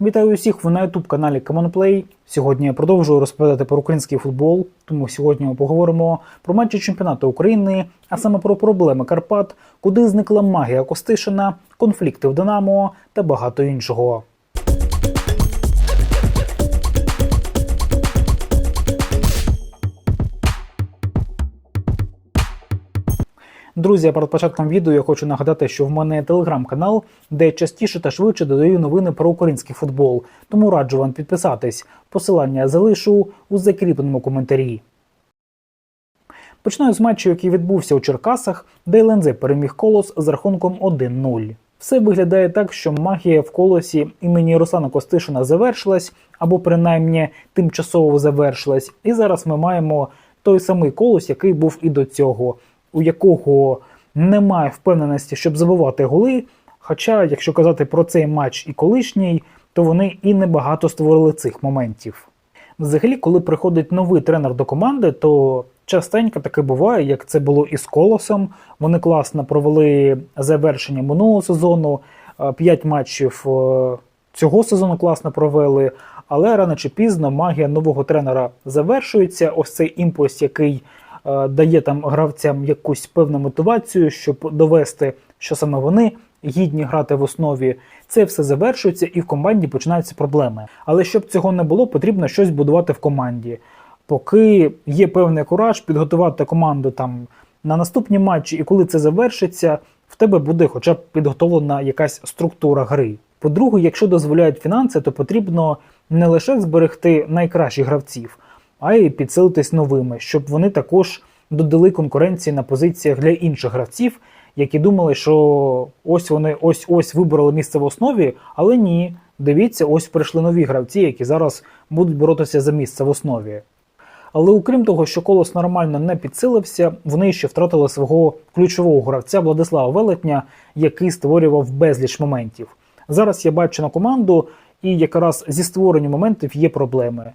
Вітаю усіх ви на youtube каналі CommonPlay. Сьогодні я продовжую розповідати про український футбол. Тому сьогодні ми поговоримо про матчі чемпіонату України, а саме про проблеми Карпат, куди зникла магія Костишина, конфлікти в Динамо та багато іншого. Друзі, перед початком відео я хочу нагадати, що в мене телеграм-канал, де частіше та швидше додаю новини про український футбол. Тому раджу вам підписатись. Посилання залишу у закріпленому коментарі. Починаю з матчу, який відбувся у Черкасах, де ЛНЗ переміг колос з рахунком 1-0. Все виглядає так, що магія в колосі імені Руслана Костишина завершилась, або принаймні тимчасово завершилась. І зараз ми маємо той самий колос, який був і до цього, у якого немає впевненості, щоб забивати голи. Хоча, якщо казати про цей матч і колишній, то вони і небагато створили цих моментів. Взагалі, коли приходить новий тренер до команди, то частенько таке буває, як це було і з колосом. Вони класно провели завершення минулого сезону, е, п'ять матчів е, цього сезону класно провели. Але рано чи пізно магія нового тренера завершується. Ось цей імпульс, який е, дає там гравцям якусь певну мотивацію, щоб довести, що саме вони гідні грати в основі. Це все завершується, і в команді починаються проблеми. Але щоб цього не було, потрібно щось будувати в команді. Поки є певний кураж підготувати команду там на наступні матчі, і коли це завершиться, в тебе буде хоча б підготовлена якась структура гри. По-друге, якщо дозволяють фінанси, то потрібно не лише зберегти найкращих гравців, а й підсилитись новими, щоб вони також додали конкуренції на позиціях для інших гравців, які думали, що ось вони ось ось вибороли місце в основі, але ні. Дивіться, ось прийшли нові гравці, які зараз будуть боротися за місце в основі. Але окрім того, що колос нормально не підсилився, вони ще втратили свого ключового гравця Владислава Велетня, який створював безліч моментів. Зараз я бачу на команду, і якраз зі створенням моментів є проблеми.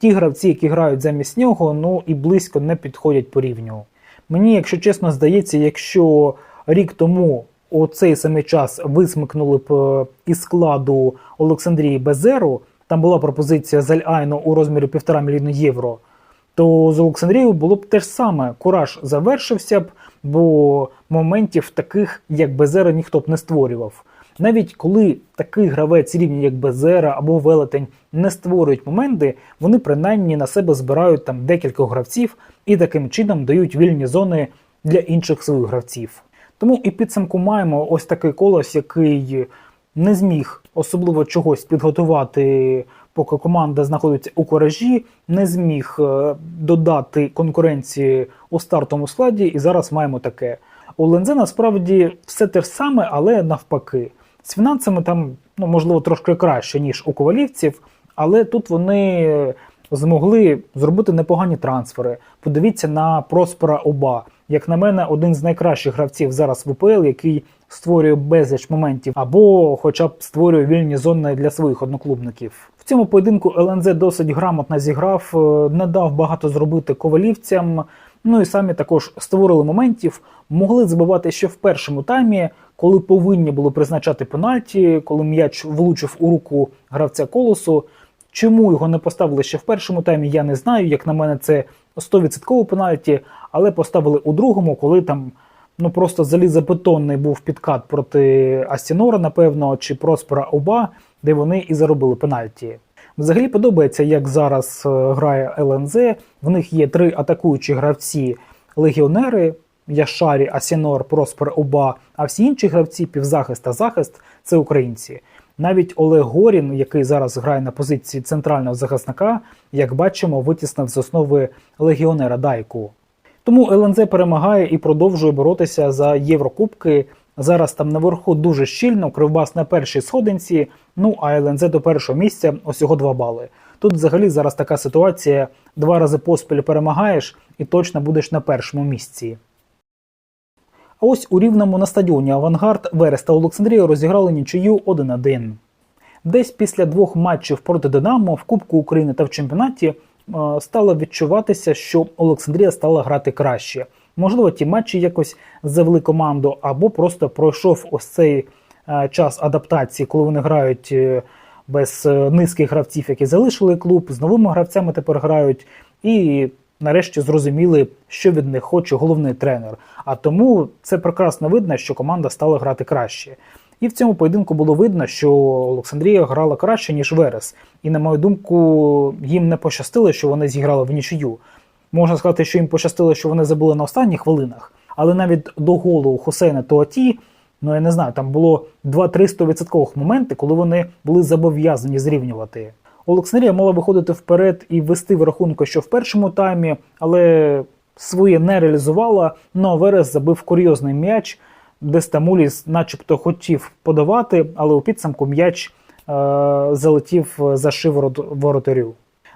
Ті гравці, які грають замість нього, ну і близько не підходять по рівню. Мені, якщо чесно, здається, якщо рік тому у цей самий час висмикнули б е, із складу Олександрії Безеру, там була пропозиція з Аль-Айно у розмірі 1,5 мільйона євро, то з Олександрією було б те ж саме. Кураж завершився б, бо моментів таких, як Безера, ніхто б не створював. Навіть коли такий гравець рівня, як Безера або Велетень, не створюють моменти, вони принаймні на себе збирають там декілька гравців і таким чином дають вільні зони для інших своїх гравців. Тому і підсумку маємо ось такий колос, який не зміг особливо чогось підготувати, поки команда знаходиться у коражі, не зміг е, додати конкуренції у стартовому складі, і зараз маємо таке. У Лензе насправді все те ж саме, але навпаки. З фінансами там, ну, можливо, трошки краще, ніж у ковалівців, але тут вони змогли зробити непогані трансфери. Подивіться на Проспера Оба. Як на мене, один з найкращих гравців зараз в УПЛ, який створює безліч моментів, або хоча б створює вільні зони для своїх одноклубників. В цьому поєдинку ЛНЗ досить грамотно зіграв, е, не дав багато зробити ковалівцям. Ну і самі також створили моментів, могли забивати ще в першому таймі, коли повинні були призначати пенальті, коли м'яч влучив у руку гравця колосу. Чому його не поставили ще в першому таймі, я не знаю. Як на мене, це 100% пенальті, але поставили у другому, коли там ну просто залізобетонний був підкат проти Астінора, напевно, чи Проспера Оба, де вони і заробили пенальті. Взагалі подобається, як зараз е, грає ЛНЗ. В них є три атакуючі гравці легіонери. Яшарі, Асінор, Проспер Оба, а всі інші гравці півзахист та захист це українці. Навіть Олег Горін, який зараз грає на позиції центрального захисника, як бачимо, витіснив з основи легіонера Дайку. Тому ЛНЗ перемагає і продовжує боротися за Єврокубки. Зараз там наверху дуже щільно, Кривбас на першій сходинці, ну а ЛНЗ до першого місця усього 2 бали. Тут взагалі зараз така ситуація: два рази поспіль перемагаєш і точно будеш на першому місці. А ось у рівному на стадіоні Авангард Верес та Олександрія розіграли нічию 1-1. Десь після двох матчів проти Динамо в Кубку України та в чемпіонаті е, стало відчуватися, що Олександрія стала грати краще. Можливо, ті матчі якось завели команду, або просто пройшов ось цей е, час адаптації, коли вони грають е, без низки гравців, які залишили клуб, з новими гравцями тепер грають, і нарешті зрозуміли, що від них хоче головний тренер. А тому це прекрасно видно, що команда стала грати краще. І в цьому поєдинку було видно, що Олександрія грала краще, ніж Верес. І, на мою думку, їм не пощастило, що вони зіграли в нічию. Можна сказати, що їм пощастило, що вони забули на останніх хвилинах, але навіть до голу Хусейна Туаті, ну я не знаю, там було 2-3 відсоткових моменти, коли вони були зобов'язані зрівнювати. Олександрія мала виходити вперед і вести в рахунку, що в першому таймі, але своє не реалізувала. Ну а Верес забив курйозний м'яч, де Стамуліс начебто хотів подавати, але у підсумку м'яч е- залетів за шиворот воротарю.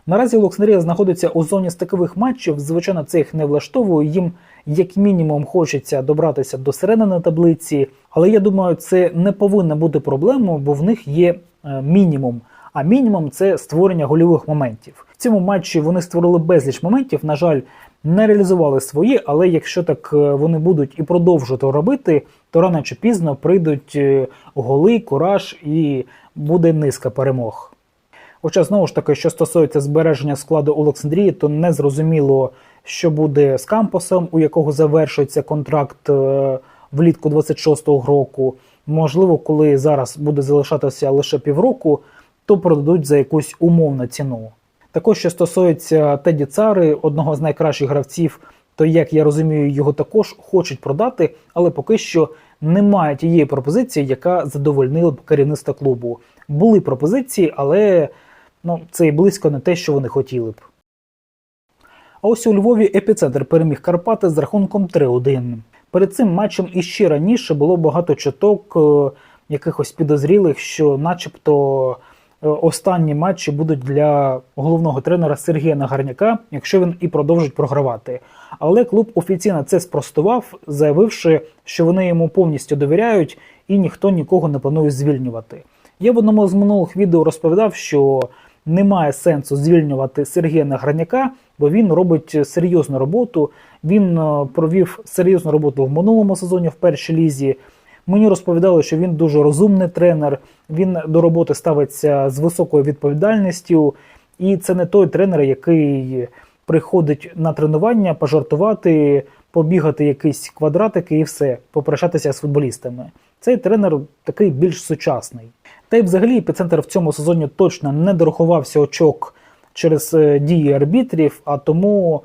Наразі Олександрія знаходиться у зоні стикових матчів. Звичайно, це їх не влаштовує. Їм як мінімум хочеться добратися до середини таблиці, але я думаю, це не повинна бути проблемою, бо в них є е, мінімум. А мінімум це створення гольових моментів. В цьому матчі вони створили безліч моментів. На жаль, не реалізували свої, але якщо так е, вони будуть і продовжувати робити, то рано чи пізно прийдуть е, голи, кураж і буде низка перемог. Хоча знову ж таки, що стосується збереження складу Олександрії, то не зрозуміло, що буде з кампусом, у якого завершується контракт е, влітку 26-го року. Можливо, коли зараз буде залишатися лише півроку, то продадуть за якусь умовну ціну. Також, що стосується Теді Цари, одного з найкращих гравців, то як я розумію, його також хочуть продати, але поки що немає тієї пропозиції, яка задовольнила б керівництво клубу. Були пропозиції, але ну, це і близько не те, що вони хотіли б. А ось у Львові епіцентр переміг Карпати з рахунком 3-1. Перед цим матчем іще раніше було багато чуток е, якихось підозрілих, що, начебто, останні матчі будуть для головного тренера Сергія Нагарняка, якщо він і продовжить програвати. Але клуб офіційно це спростував, заявивши, що вони йому повністю довіряють і ніхто нікого не планує звільнювати. Я в одному з минулих відео розповідав, що немає сенсу звільнювати Сергія Награняка, бо він робить серйозну роботу. Він е, провів серйозну роботу в минулому сезоні в першій лізі. Мені розповідали, що він дуже розумний тренер, він до роботи ставиться з високою відповідальністю, і це не той тренер, який приходить на тренування, пожартувати, побігати якісь квадратики і все, попрощатися з футболістами. Цей тренер такий більш сучасний. Та й взагалі епіцентр в цьому сезоні точно не дорахувався очок через е, дії арбітрів, а тому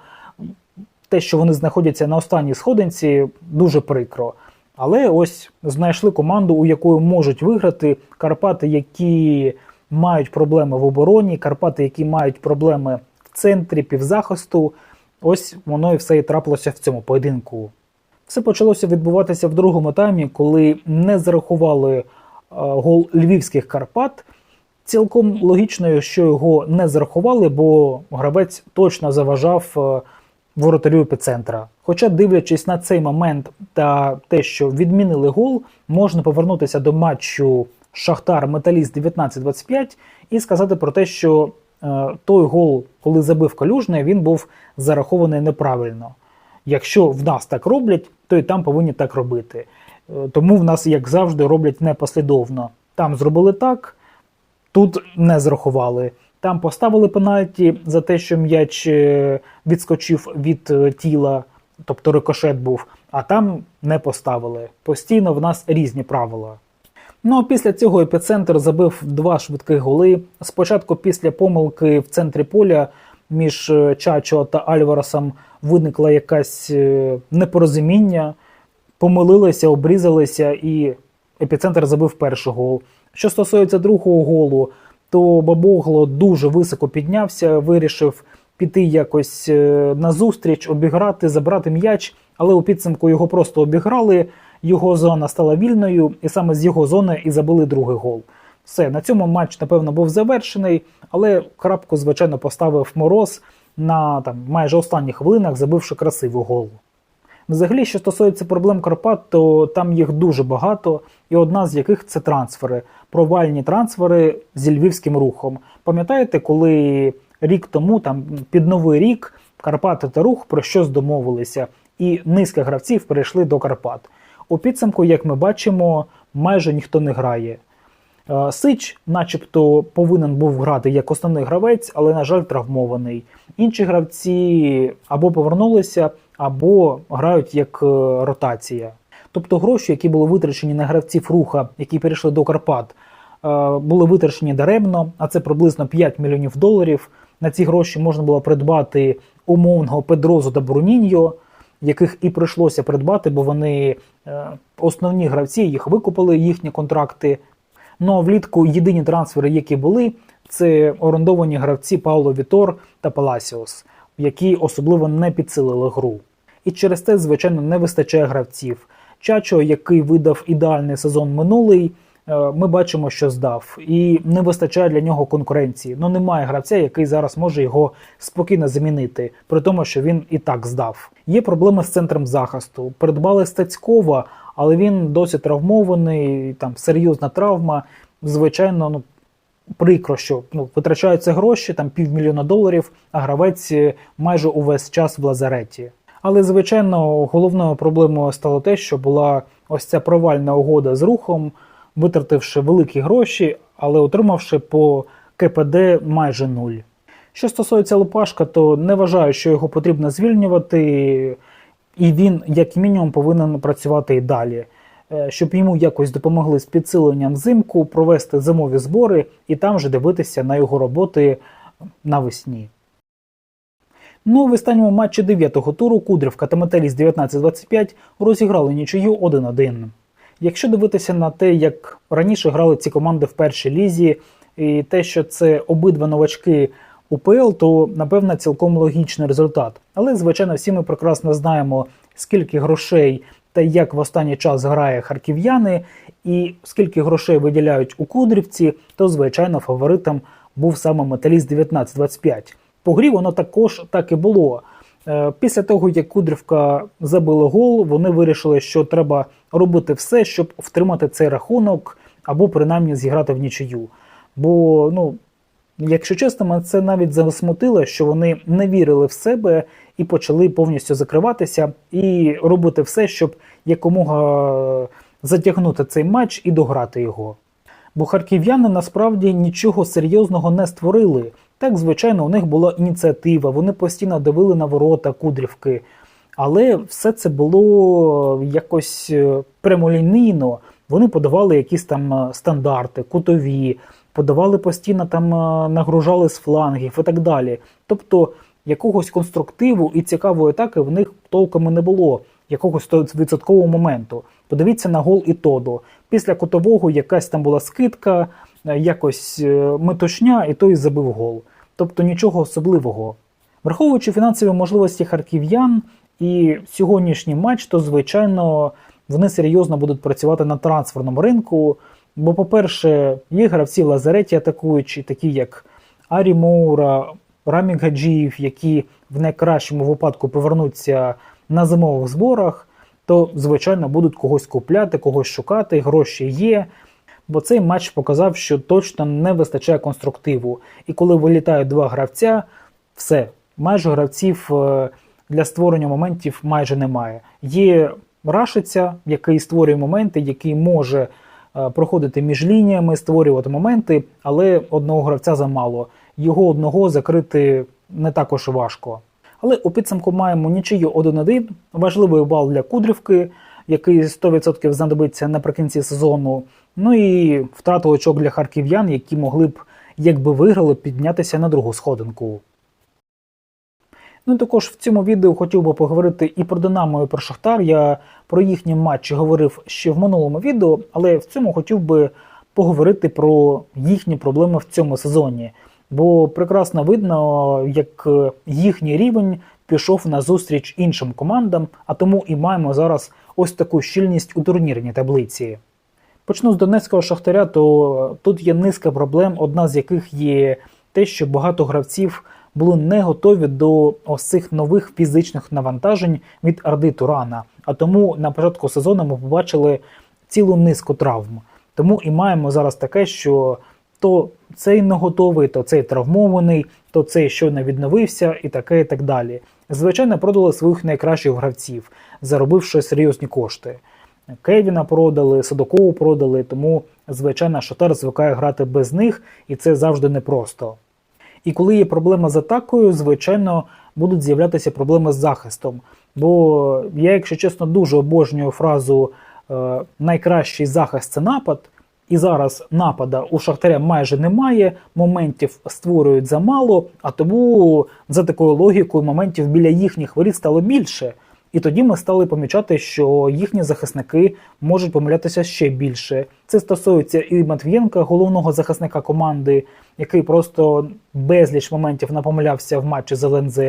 те, що вони знаходяться на останній сходинці, дуже прикро. Але ось знайшли команду, у якої можуть виграти Карпати, які мають проблеми в обороні, Карпати, які мають проблеми в центрі півзахисту. Ось воно і все і трапилося в цьому поєдинку. Все почалося відбуватися в другому таймі, коли не зарахували е, гол львівських Карпат. Цілком логічно, що його не зарахували, бо гравець точно заважав е, воротарю епіцентра. Хоча, дивлячись на цей момент та те, що відмінили гол, можна повернутися до матчу Шахтар Металіст 19-25 і сказати про те, що е, той гол, коли забив калюжний, він був зарахований неправильно. Якщо в нас так роблять, то і там повинні так робити. Е, Тому в нас, як завжди, роблять непослідовно. Там зробили так, тут не зрахували. Там поставили пенальті за те, що м'яч е, відскочив від е, тіла, тобто рикошет був, а там не поставили. Постійно в нас різні правила. Ну а після цього епіцентр забив два швидких голи. Спочатку після помилки в центрі поля між е, Чачо та Альваресом виникла якась непорозуміння, помилилися, обрізалися, і епіцентр забив перший гол. Що стосується другого голу, то Бабогло дуже високо піднявся, вирішив піти якось е, на зустріч, обіграти, забрати м'яч, але у підсумку його просто обіграли. Його зона стала вільною, і саме з його зони і забили другий гол. Все, на цьому матч, напевно, був завершений, але крапку, звичайно, поставив мороз на там майже останніх хвилинах, забивши красивий гол. Взагалі, що стосується проблем Карпат, то там їх дуже багато, і одна з яких це трансфери, провальні трансфери зі львівським рухом. Пам'ятаєте, коли рік тому, там під новий рік, Карпати та рух про щось домовилися, і низка гравців перейшли до Карпат. У підсумку, як ми бачимо, майже ніхто не грає. Е, Сич, начебто, повинен був грати як основний гравець, але, на жаль, травмований. Інші гравці або повернулися, або грають як е, ротація. Тобто гроші, які були витрачені на гравців руха, які перейшли до Карпат, е, були витрачені даремно, а це приблизно 5 мільйонів доларів. На ці гроші можна було придбати умовного Педрозу та Бруніньо, яких і прийшлося придбати, бо вони е, основні гравці, їх викупили, їхні контракти. Ну а влітку єдині трансфери, які були, це орендовані гравці Пауло Вітор та Паласіос, які особливо не підсилили гру. І через це, звичайно, не вистачає гравців. Чачо, який видав ідеальний сезон минулий, е, ми бачимо, що здав, і не вистачає для нього конкуренції. Ну немає гравця, який зараз може його спокійно замінити, при тому, що він і так здав. Є проблеми з центром захисту. Придбали Стецькова, але він досі травмований, там серйозна травма. Звичайно, ну прикро, що ну, витрачаються гроші, там півмільйона доларів, а гравець е, майже увесь час в лазареті. Але, звичайно, головною проблемою стало те, що була ось ця провальна угода з рухом, витративши великі гроші, але отримавши по КПД майже нуль. Що стосується Лопашка, то не вважаю, що його потрібно звільнювати, і він, як мінімум, повинен працювати і далі, Е, щоб йому якось допомогли з підсиленням взимку, провести зимові збори і там вже дивитися на його роботи навесні. Ну, в останньому матчі 9-го туру Кудрівка та Металіст 19-25 розіграли нічию 1-1. Якщо дивитися на те, як раніше грали ці команди в першій лізі, і те, що це обидва новачки УПЛ, то напевно цілком логічний результат. Але, звичайно, всі ми прекрасно знаємо, скільки грошей та як в останній час грає харків'яни, і скільки грошей виділяють у Кудрівці, то звичайно фаворитом був саме Металіст 19-25. По грі воно також так і було. Е, Після того, як Кудрівка забила гол, вони вирішили, що треба робити все, щоб втримати цей рахунок, або принаймні зіграти в нічию. Бо, ну, якщо чесно, мене це навіть засмутило, що вони не вірили в себе і почали повністю закриватися і робити все, щоб якомога затягнути цей матч і дограти його. Бо харків'яни насправді нічого серйозного не створили. Так, звичайно, у них була ініціатива, вони постійно давили на ворота Кудрівки. Але все це було якось е, прямолінійно. Вони подавали якісь там е, стандарти, кутові, подавали постійно там, е, нагружали з флангів і так далі. Тобто якогось конструктиву і цікавої атаки в них толком не було, якогось 100% моменту. Подивіться на гол і Тодо. Після кутового якась там була скидка, якось метушня, і той забив гол. Тобто нічого особливого. Враховуючи фінансові можливості харків'ян і сьогоднішній матч, то звичайно вони серйозно будуть працювати на трансферному ринку. Бо, по-перше, є гравці лазареті атакуючі, такі як Арі Моура, Рамі Гаджіїв, які в найкращому випадку повернуться на зимових зборах, то, звичайно, будуть когось купляти, когось шукати, гроші є. Бо цей матч показав, що точно не вистачає конструктиву. І коли вилітають два гравця, все, майже гравців е, для створення моментів майже немає. Є Рашиця, який створює моменти, який може е, проходити між лініями, створювати моменти, але одного гравця замало. Його одного закрити не також важко. Але у підсумку маємо нічию 1-1, важливий бал для Кудрівки, який 100% знадобиться наприкінці сезону. Ну і втрату очок для харків'ян, які могли б, якби виграли, піднятися на другу сходинку. Ну і також в цьому відео хотів би поговорити і про Динамо, і про Шахтар. Я про їхні матчі говорив ще в минулому відео, але в цьому хотів би поговорити про їхні проблеми в цьому сезоні. Бо прекрасно видно, як їхній рівень пішов на зустріч іншим командам, а тому і маємо зараз ось таку щільність у турнірній таблиці. Почну з Донецького шахтаря, то тут є низка проблем, одна з яких є те, що багато гравців були не готові до ось цих нових фізичних навантажень від Орди Турана. А тому на початку сезону ми побачили цілу низку травм. Тому і маємо зараз таке, що то цей не готовий, то цей травмований, то цей щойно відновився, і таке, і так далі. Звичайно, продали своїх найкращих гравців, заробивши серйозні кошти. Кевіна продали, Садакову продали, тому, звичайно, Шахтар звикає грати без них, і це завжди непросто. І коли є проблема з атакою, звичайно, будуть з'являтися проблеми з захистом. Бо я, якщо чесно, дуже обожнюю фразу е, найкращий захист це напад. І зараз напада у Шахтаря майже немає, моментів створюють замало, а тому за такою логікою моментів біля їхніх воріт стало більше. І тоді ми стали помічати, що їхні захисники можуть помилятися ще більше. Це стосується і Матвієнка, головного захисника команди, який просто безліч моментів напомилявся в матчі з ЛНЗ.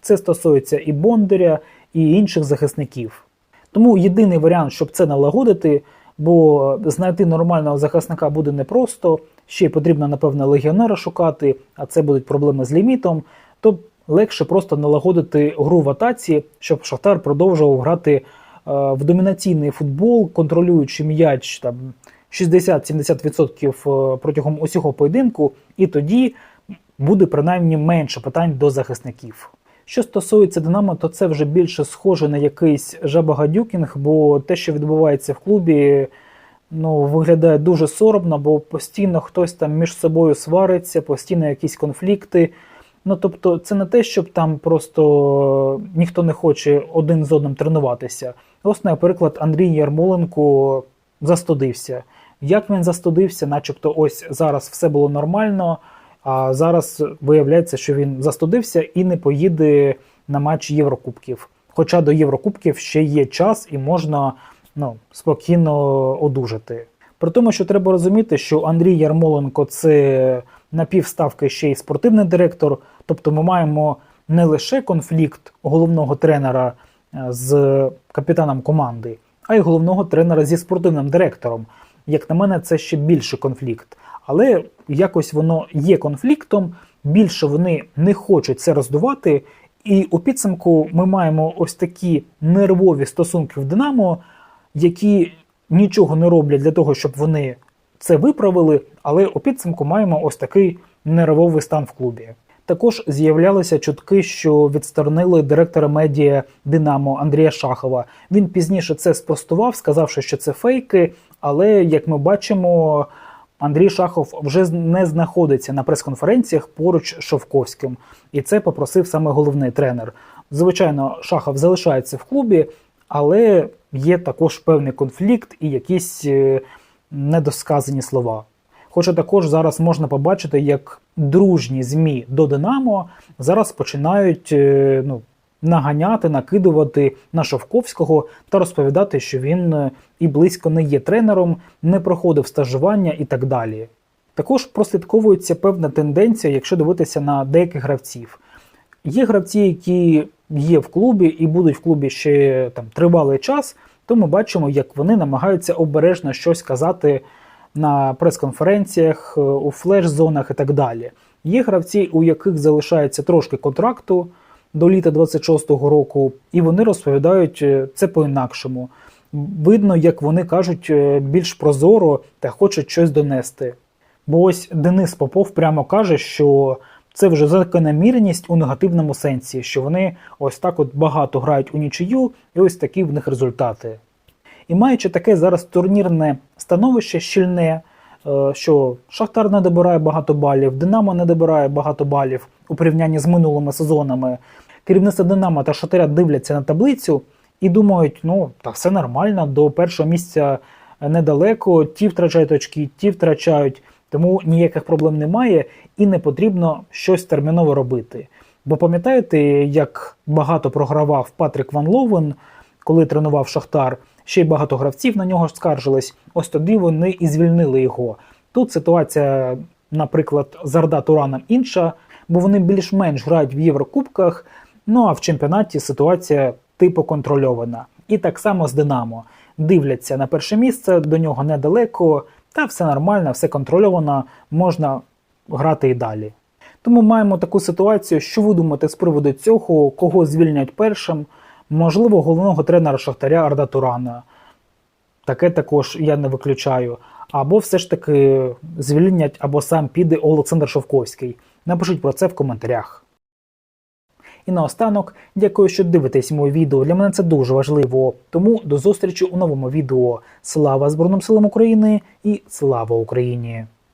Це стосується і Бондаря, і інших захисників. Тому єдиний варіант, щоб це налагодити, бо знайти нормального захисника буде непросто, ще й потрібно, напевно, легіонера шукати, а це будуть проблеми з лімітом, то легше просто налагодити гру в атаці, щоб Шахтар продовжував грати е, в домінаційний футбол, контролюючи м'яч там 60-70% е, протягом усього поєдинку, і тоді буде принаймні менше питань до захисників. Що стосується Динамо, то це вже більше схоже на якийсь жабагадюкінг, бо те, що відбувається в клубі, ну, виглядає дуже соромно, бо постійно хтось там між собою свариться, постійно якісь конфлікти. Ну тобто, це не те, щоб там просто ніхто не хоче один з одним тренуватися. Ось, наприклад, Андрій Ярмоленко застудився. Як він застудився, начебто, ось зараз все було нормально. А зараз виявляється, що він застудився і не поїде на матч Єврокубків. Хоча до Єврокубків ще є час і можна ну, спокійно одужати. При тому, що треба розуміти, що Андрій Ярмоленко це на півставки ще й спортивний директор. Тобто ми маємо не лише конфлікт головного тренера е, з капітаном команди, а й головного тренера зі спортивним директором. Як на мене, це ще більший конфлікт. Але якось воно є конфліктом, більше вони не хочуть це роздувати. І у підсумку ми маємо ось такі нервові стосунки в Динамо, які нічого не роблять для того, щоб вони це виправили, але у підсумку маємо ось такий нервовий стан в клубі. Також з'являлися чутки, що відсторонили директора медіа Динамо Андрія Шахова. Він пізніше це спростував, сказавши, що це фейки. Але як ми бачимо, Андрій Шахов вже не знаходиться на прес-конференціях поруч з Шовковським, і це попросив саме головний тренер. Звичайно, Шахов залишається в клубі, але є також певний конфлікт і якісь е, недосказані слова. Хоча також зараз можна побачити, як дружні ЗМІ до Динамо зараз починають е, ну, наганяти, накидувати на Шовковського та розповідати, що він е, і близько не є тренером, не проходив стажування і так далі. Також прослідковується певна тенденція, якщо дивитися на деяких гравців. Є гравці, які є в клубі і будуть в клубі ще там тривалий час, то ми бачимо, як вони намагаються обережно щось казати на прес-конференціях, е, у флеш-зонах і так далі. Є гравці, у яких залишається трошки контракту до літа 26-го року, і вони розповідають е, це по-інакшому. Видно, як вони кажуть е, більш прозоро та хочуть щось донести. Бо ось Денис Попов прямо каже, що це вже закономірність у негативному сенсі, що вони ось так от багато грають у нічию, і ось такі в них результати. І маючи таке зараз турнірне становище щільне, що Шахтар не добирає багато балів, Динамо не добирає багато балів у порівнянні з минулими сезонами. Керівництво Динамо та Шахтаря дивляться на таблицю і думають, ну та все нормально, до першого місця недалеко, ті втрачають очки, ті втрачають, тому ніяких проблем немає і не потрібно щось терміново робити. Бо пам'ятаєте, як багато програвав Патрік Ван Ловен, коли тренував Шахтар, ще й багато гравців на нього скаржились. Ось тоді вони і звільнили його. Тут ситуація, наприклад, з Арда Тураном інша, бо вони більш-менш грають в Єврокубках. Ну а в чемпіонаті ситуація типу контрольована. І так само з Динамо. Дивляться на перше місце, до нього недалеко, та все нормально, все контрольовано, можна грати і далі. Тому маємо таку ситуацію, що ви думаєте з приводу цього, кого звільнять першим, можливо, головного тренера Шахтаря Арда Турана. Таке також я не виключаю. Або все ж таки звільнять, або сам піде Олександр Шовковський. Напишіть про це в коментарях. І наостанок, дякую, що дивитесь моє відео. Для мене це дуже важливо. Тому до зустрічі у новому відео. Слава Збройним силам України і слава Україні!